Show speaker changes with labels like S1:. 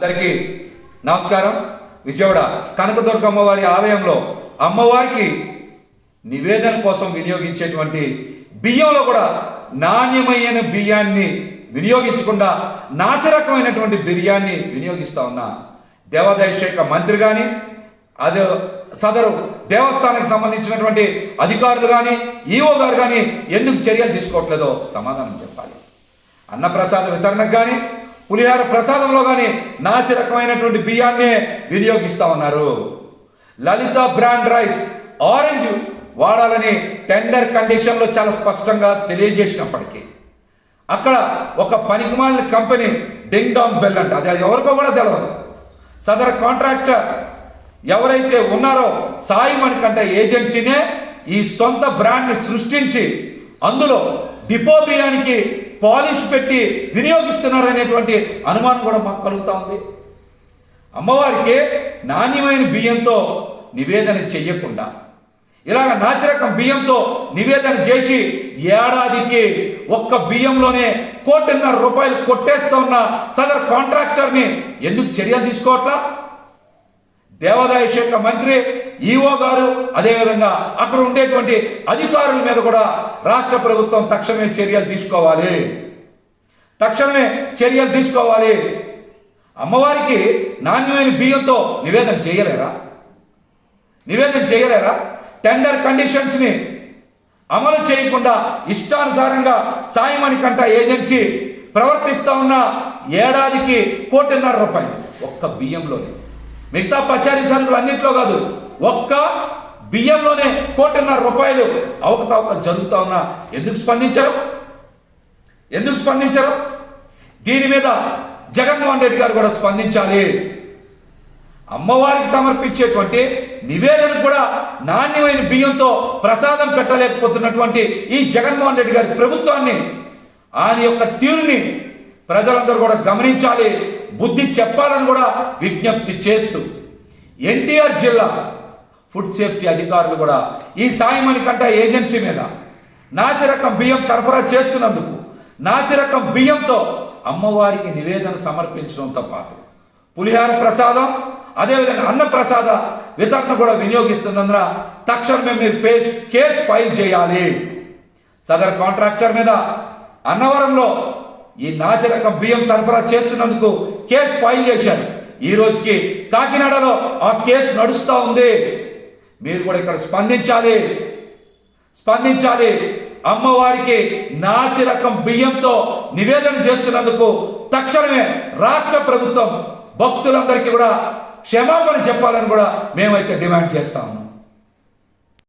S1: అందరికీ నమస్కారం. విజయవాడ కనకదుర్గ అమ్మవారి ఆలయంలో అమ్మవారికి నివేదన కోసం వినియోగించేటువంటి బియ్యంలో కూడా నాణ్యమైన బియ్యాన్ని వినియోగించకుండా నాచరకమైనటువంటి బిర్యాన్ని వినియోగిస్తా ఉన్న. దేవాదాయ శాఖ మంత్రి కానీ అదే సదరు దేవస్థానానికి సంబంధించినటువంటి అధికారులు కానీ ఈఓ గారు కానీ ఎందుకు చర్యలు తీసుకోవట్లేదో సమాధానం చెప్పాలి. అన్నప్రసాద వితరణకు కానీ పులిహార ప్రసాదంలో కానీ నాసి రకమైనటువంటి బియ్యాన్నే వినియోగిస్తా ఉన్నారు. లలిత బ్రాండ్ రైస్ ఆరెంజ్ వాడాలని టెండర్ కండిషన్లో చాలా స్పష్టంగా తెలియజేసినప్పటికీ అక్కడ ఒక పనికిమాలిన కంపెనీ డింగ్ డాంగ్ బెల్ అంట. అది ఎవరికో కూడా తెలియదు సదర్ కాంట్రాక్టర్ ఎవరైతే ఉన్నారో సాయి మణికంట ఏజెన్సీనే ఈ సొంత బ్రాండ్ని సృష్టించి అందులో డిపో బియ్యానికి పాలిష్ పెట్టి వినియోగిస్తున్నారనేటువంటి అనుమానం కూడా మాకు కలుగుతూ ఉంది. అమ్మవారికి నాణ్యమైన బియ్యంతో నివేదన చెయ్యకుండా ఇలాగ నాచరకం బియ్యంతో నివేదన చేసి ఏడాదికి ఒక్క బియ్యంలోనే కోటిన్నర రూపాయలు కొట్టేస్తూ ఉన్న సదర్ కాంట్రాక్టర్ని ఎందుకు చర్యలు తీసుకోవట్లా? దేవాదాయ శాఖ మంత్రి ఈఓ గారు అదేవిధంగా అక్కడ ఉండేటువంటి అధికారుల మీద కూడా రాష్ట్ర ప్రభుత్వం తక్షణమే చర్యలు తీసుకోవాలి. తక్షణమే చర్యలు తీసుకోవాలి. అమ్మవారికి నాణ్యమైన బియ్యంతో నివేదన చేయలేరా? నివేదన చేయలేరా? టెండర్ కండిషన్స్ని అమలు చేయకుండా ఇష్టానుసారంగా సాయమణికంట ఏజెన్సీ ప్రవర్తిస్తూ ఉన్న ఏడాదికి కోటిన్నర రూపాయలు ఒక్క బియ్యంలోనే. మిగతా పచారీ సరుకులు అన్నింటిలో కాదు. ఒక్క బియ్యంలోనే కోటిన్నర రూపాయలు అవకతవకలు జరుగుతా ఉన్నా ఎందుకు స్పందించరు? ఎందుకు స్పందించరు? దీని మీద జగన్మోహన్ రెడ్డి గారు కూడా స్పందించాలి. అమ్మవారికి సమర్పించేటువంటి నివేదన కూడా నాణ్యమైన బియ్యంతో ప్రసాదం పెట్టలేకపోతున్నటువంటి ఈ జగన్మోహన్ రెడ్డి గారి ప్రభుత్వాన్ని ఆయన యొక్క తీరుని ప్రజలందరూ కూడా గమనించాలి బుద్ధి చెప్పాలని కూడా విజ్ఞప్తి చేస్తూ ఎన్టీఆర్ జిల్లా ఫుడ్ సేఫ్టీ అధికారులు కూడా ఈ సాయమణి కంట ఏజెన్సీ మీద నాచిరకం బియ్యం సరఫరా చేస్తున్నందుకు నాచిరకం బియ్యంతో అమ్మవారికి నివేదన సమర్పించడంతో పాటు పులిహార ప్రసాదం అదేవిధంగా అన్న ప్రసాద వితరణ కూడా వినియోగిస్తున్నందున తక్షణమే మీరు ఫేస్ కేసు ఫైల్ చేయాలి. సదర్ కాంట్రాక్టర్ మీద అన్నవరంలో ఈ నాచరకం బియ్యం సరఫరా చేస్తున్నందుకు కేసు ఫైల్ చేశారు. ఈ రోజుకి కాకినాడలో ఆ కేసు నడుస్తూ ఉంది. మీరు కూడా ఇక్కడ స్పందించాలి. స్పందించాలి. అమ్మవారికి నాచి రకం బియ్యంతో నివేదన చేస్తున్నందుకు తక్షణమే రాష్ట్ర ప్రభుత్వం భక్తులందరికీ కూడా క్షమాపణ చెప్పాలని కూడా మేమైతే డిమాండ్ చేస్తాము.